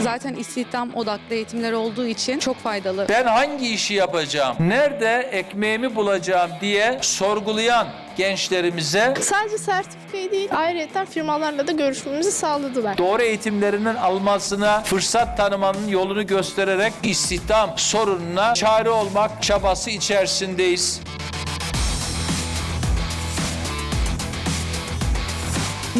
Zaten istihdam odaklı eğitimler olduğu için çok faydalı. Ben hangi işi yapacağım, nerede ekmeğimi bulacağım diye sorgulayan gençlerimize Sadece sertifikayı değil, ayrıca firmalarla da görüşmemizi sağladılar. doğru eğitimlerinin almasına fırsat tanımanın yolunu göstererek istihdam sorununa çare olmak çabası içerisindeyiz.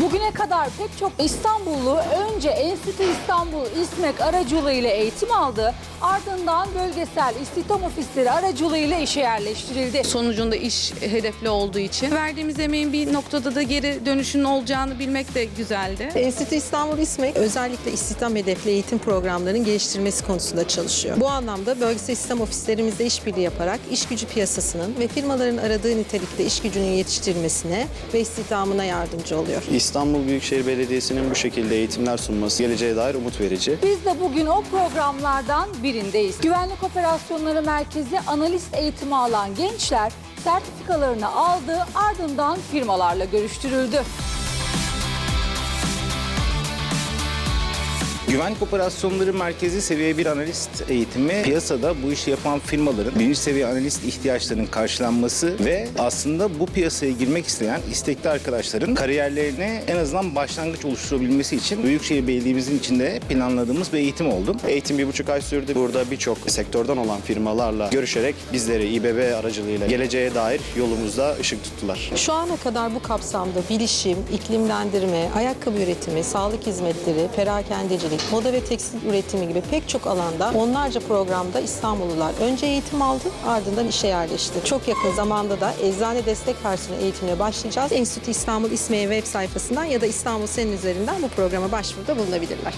Bugüne kadar pek çok İstanbullu önce Enstitü İstanbul İSMEK aracılığıyla eğitim aldı. Ardından bölgesel istihdam ofisleri aracılığıyla işe yerleştirildi. Sonucunda iş hedefli olduğu için verdiğimiz emeğin bir noktada da geri dönüşünün olacağını bilmek de güzeldi. Enstitü İstanbul İSMEK özellikle istihdam hedefli eğitim programlarının geliştirilmesi konusunda çalışıyor. Bu anlamda bölgesel istihdam ofislerimizle işbirliği yaparak iş gücü piyasasının ve firmaların aradığı nitelikte iş gücünün yetiştirilmesine ve istihdamına yardımcı oluyor. İstanbul Büyükşehir Belediyesi'nin bu şekilde eğitimler sunması geleceğe dair umut verici. Biz de bugün o programlardan birindeyiz. Güvenlik Operasyonları Merkezi analist eğitimi alan gençler sertifikalarını aldı ardından firmalarla görüştürüldü. Güvenlik Operasyonları Merkezi seviye bir analist eğitimi piyasada bu işi yapan firmaların birinci seviye analist ihtiyaçlarının karşılanması ve aslında bu piyasaya girmek isteyen istekli arkadaşların kariyerlerine en azından başlangıç oluşturabilmesi için Büyükşehir Belediye'mizin içinde planladığımız bir eğitim oldu. Eğitim bir buçuk ay sürdü. Burada birçok sektörden olan firmalarla görüşerek bizleri İBB aracılığıyla geleceğe dair yolumuzda ışık tuttular. Şu ana kadar bu kapsamda bilişim, iklimlendirme, ayakkabı üretimi, sağlık hizmetleri, perakendecilik, moda ve tekstil üretimi gibi pek çok alanda onlarca programda İstanbullular önce eğitim aldı ardından işe yerleşti. Çok yakın zamanda da eczane destek personeli eğitimine başlayacağız. Enstitü İstanbul İSME'ye web sayfasından ya da İstanbul Senin üzerinden bu programa başvuruda bulunabilirler.